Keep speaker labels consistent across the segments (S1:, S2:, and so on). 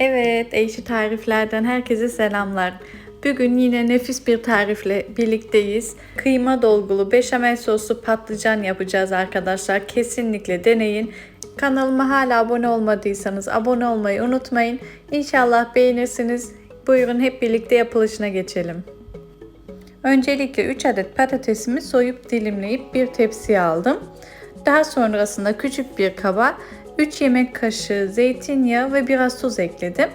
S1: Evet, Ekşi Tarifler'den herkese selamlar. Bugün yine nefis bir tarifle birlikteyiz. Kıyma dolgulu beşamel soslu patlıcan yapacağız arkadaşlar. Kesinlikle deneyin. Kanalıma hala abone olmadıysanız abone olmayı unutmayın. İnşallah beğenirsiniz. Buyurun hep birlikte yapılışına geçelim. Öncelikle 3 adet patatesimi soyup dilimleyip bir tepsiye aldım. Daha sonrasında küçük bir kaba 3 yemek kaşığı zeytinyağı ve biraz tuz ekledim.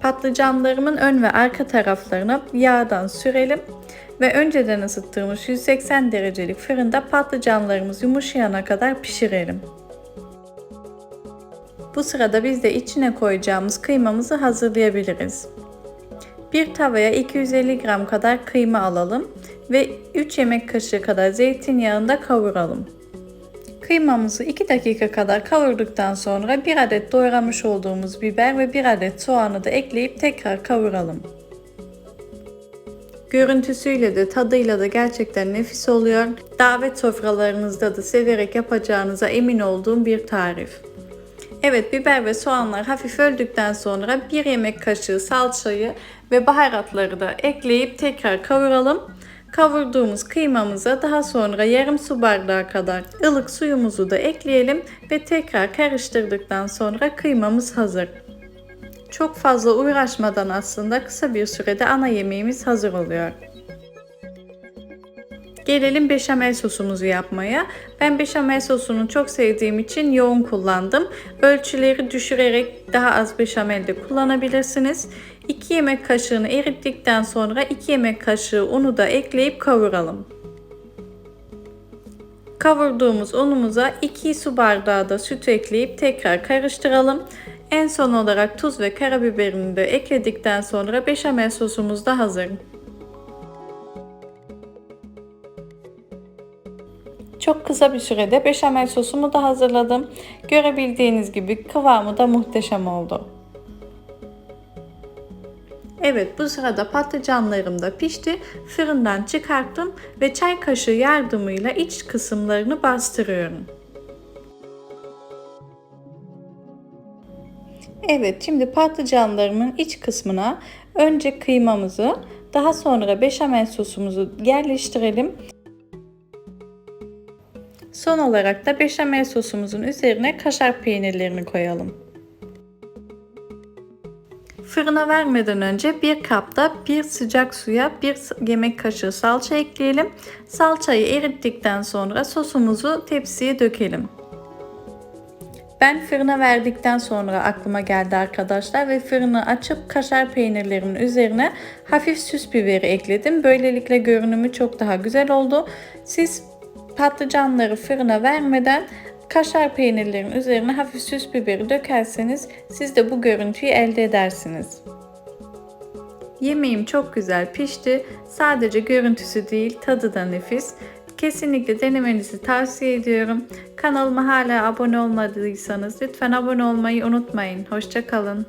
S1: Patlıcanlarımın ön ve arka taraflarına yağdan sürelim ve önceden ısıttığımız 180 derecelik fırında patlıcanlarımız yumuşayana kadar pişirelim. Bu sırada biz de içine koyacağımız kıymamızı hazırlayabiliriz. Bir tavaya 250 gram kadar kıyma alalım ve 3 yemek kaşığı kadar zeytinyağında kavuralım. Kıymamızı 2 dakika kadar kavurduktan sonra 1 adet doğramış olduğumuz biber ve 1 adet soğanı da ekleyip tekrar kavuralım. Görüntüsüyle de tadıyla da gerçekten nefis oluyor. Davet sofralarınızda da severek yapacağınıza emin olduğum bir tarif. Evet biber ve soğanlar hafif öldükten sonra 1 yemek kaşığı salçayı ve baharatları da ekleyip tekrar kavuralım. Kavurduğumuz kıymamıza daha sonra yarım su bardağı kadar ılık suyumuzu da ekleyelim ve tekrar karıştırdıktan sonra kıymamız hazır. Çok fazla uğraşmadan aslında kısa bir sürede ana yemeğimiz hazır oluyor. Gelelim beşamel sosumuzu yapmaya. Ben beşamel sosunu çok sevdiğim için yoğun kullandım. Ölçüleri düşürerek daha az beşamel de kullanabilirsiniz. 2 yemek kaşığını erittikten sonra 2 yemek kaşığı unu da ekleyip kavuralım. Kavurduğumuz unumuza 2 su bardağı da süt ekleyip tekrar karıştıralım. En son olarak tuz ve karabiberini de ekledikten sonra beşamel sosumuz da hazır. Çok kısa bir sürede beşamel sosumu da hazırladım. Görebildiğiniz gibi kıvamı da muhteşem oldu. Evet bu sırada patlıcanlarım da pişti. Fırından çıkarttım ve çay kaşığı yardımıyla iç kısımlarını bastırıyorum. Evet şimdi patlıcanlarımın iç kısmına önce kıymamızı daha sonra beşamel sosumuzu yerleştirelim. Son olarak da beşamel sosumuzun üzerine kaşar peynirlerini koyalım. Fırına vermeden önce bir kapta bir sıcak suya bir yemek kaşığı salça ekleyelim. Salçayı erittikten sonra sosumuzu tepsiye dökelim. Ben fırına verdikten sonra aklıma geldi arkadaşlar ve fırını açıp kaşar peynirlerimin üzerine hafif süs biberi ekledim. Böylelikle görünümü çok daha güzel oldu. Siz patlıcanları fırına vermeden kaşar peynirlerin üzerine hafif süs biberi dökerseniz siz de bu görüntüyü elde edersiniz. Yemeğim çok güzel pişti. Sadece görüntüsü değil tadı da nefis. Kesinlikle denemenizi tavsiye ediyorum. Kanalıma hala abone olmadıysanız lütfen abone olmayı unutmayın. Hoşçakalın.